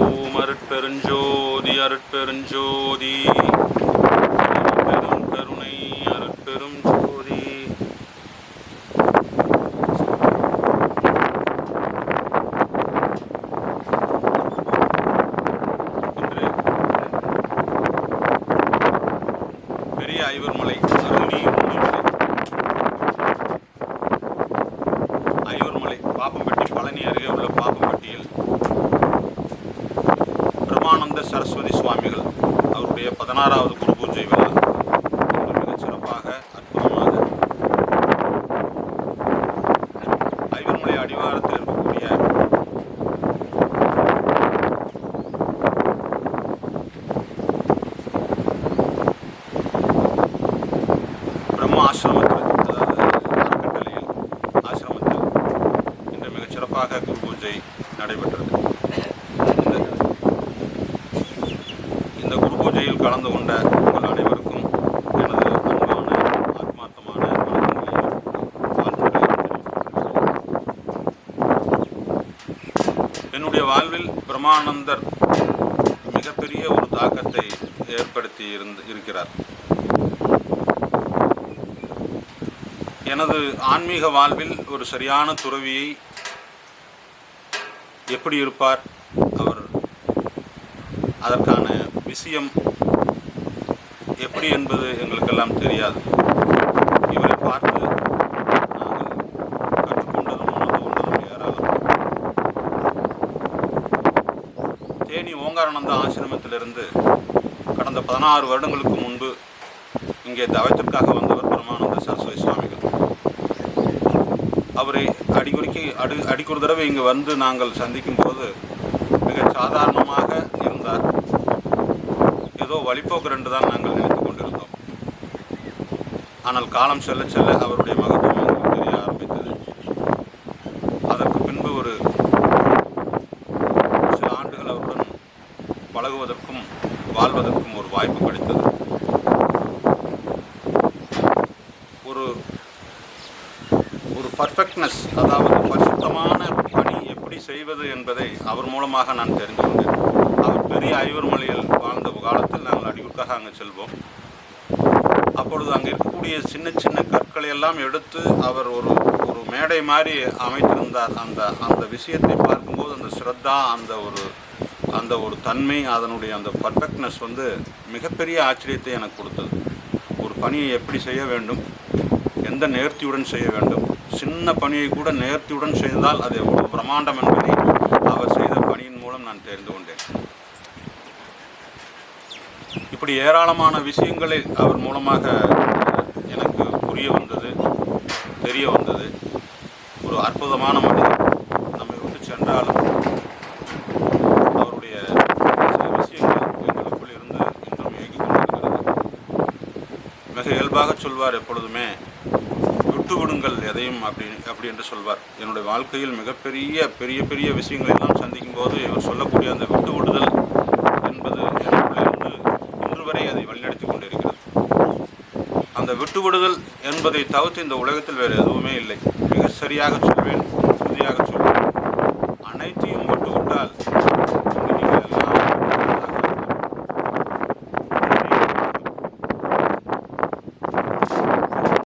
ஓம் அருட்பெருஞ்சோதி அருட்பெருஞ்சோதி. பெரும் கருணை அருட்பெரும் ஜோதி பெரிய ஐவர் மலை உண்மைமலை ஐவர்மலை பாப்பம்பட்டி பழனி அருகே உள்ள பாப்பம்பட்டியில் பிரமானந்த சரஸ்வதி சுவாமிகள் அவருடைய பதினாறாவது குரு பூஜை விழா. மிகச்சிறப்பாக மிகச் சிறப்பாக அற்புதமாக ஐவர்மலை அடிவாரத்தில் இருக்கக்கூடிய பிரம்ம ஆசிரமத்தில் அதாவது அறக்கட்டளையில் ஆசிரமத்தில் இன்று மிகச் சிறப்பாக குரு பூஜை நடைபெற்றது. இந்த குரு பூஜையில் கலந்து கொண்ட உங்கள் அனைவருக்கும் எனது அன்பான ஆத்மார்த்தமான என்னுடைய வாழ்வில் பிரமானந்தர் மிகப்பெரிய ஒரு தாக்கத்தை ஏற்படுத்தி இருந்து இருக்கிறார். எனது ஆன்மீக வாழ்வில் ஒரு சரியான துறவியை எப்படி இருப்பார்? அவர் அதற்கான விஷயம் எப்படி என்பது எங்களுக்கெல்லாம் தெரியாது. இவரை பார்த்து நாங்கள் கற்றுக்கொண்டதும் உணர்ந்து கொண்டதும் ஏராளம் தேனி ஓங்காரானந்த ஆசிரமத்திலிருந்து கடந்த பதினாறு வருடங்களுக்கு முன்பு இங்கே தவத்திற்காக வந்தவர் பிரமானந்த சரஸ்வதி சுவாமிகள். அவரை அடிக்கொருக்கி அடி அடிக்கொரு தடவை இங்கு வந்து நாங்கள் சந்திக்கும் போது மிக சாதாரணமாக இருந்தார். ஏதோ வழிபோக்கு ரெண்டு தான் நாங்கள் நினைத்து கொண்டிருந்தோம். ஆனால் காலம் செல்ல செல்ல அவருடைய மகத்துவம் எங்களுக்கு தெரிய ஆரம்பித்தது. அதற்கு பின்பு ஒரு சில ஆண்டுகள் அவருடன் பழகுவதற்கும் வாழ்வதற்கும் ஒரு வாய்ப்பு கிடைத்தது ஒரு ஒரு பர்ஃபெக்ட்னஸ் அதாவது பரிசுத்தமான பணி எப்படி செய்வது என்பதை அவர் மூலமாக நான் தெரிந்து கொண்டேன் அவர் பெரிய ஐவர்மலையில் வாழ்ந்த காலத்தில் நாங்கள் அடிவுக்காக அங்கே செல்வோம். அப்பொழுது அங்கே இருக்கக்கூடிய சின்ன சின்ன கற்களை எல்லாம் எடுத்து அவர் ஒரு ஒரு மேடை மாதிரி அமைத்திருந்தார். அந்த அந்த விஷயத்தை பார்க்கும்போது அந்த ஸ்ரத்தா அந்த ஒரு அந்த ஒரு தன்மை அதனுடைய அந்த பர்ஃபெக்ட்னஸ் வந்து மிகப்பெரிய ஆச்சரியத்தை எனக்கு கொடுத்தது. ஒரு பணியை எப்படி செய்ய வேண்டும்? எந்த நேர்த்தியுடன் செய்ய வேண்டும்? சின்ன பணியை கூட நேர்த்தியுடன் செய்தால் அது எவ்வளவு பிரமாண்டம் என்பதை அவர் செய்த பணியின் மூலம் நான் தெரிந்து கொண்டேன். இப்படி ஏராளமான விஷயங்களை அவர் மூலமாக எனக்கு புரிய வந்தது தெரிய வந்தது. ஒரு அற்புதமான மனிதர் நம்மை விட்டு சென்றாலும் அவருடைய சில விஷயங்கள் எங்களுக்குள் இருந்து இன்றும் இயங்கிக் கொண்டிருக்கிறது. மிக இயல்பாக சொல்வார் எப்பொழுதுமே விட்டு விடுங்கள் எதையும் அப்படி அப்படி என்று சொல்வார். என்னுடைய வாழ்க்கையில் மிகப்பெரிய பெரிய பெரிய விஷயங்களை எல்லாம் சந்திக்கும் போது இவர் சொல்லக்கூடிய அந்த விட்டு விடுதல் என்பது எனக்குள்ளிருந்து இன்று வரை அதை வழிநடத்தி கொண்டிருக்கிறது. அந்த விட்டு விடுதல் என்பதை தவிர்த்து இந்த உலகத்தில் வேறு எதுவுமே இல்லை. மிக சரியாக சொல்வேன் உறுதியாக சொல்வேன். அனைத்தையும் விட்டுவிட்டால்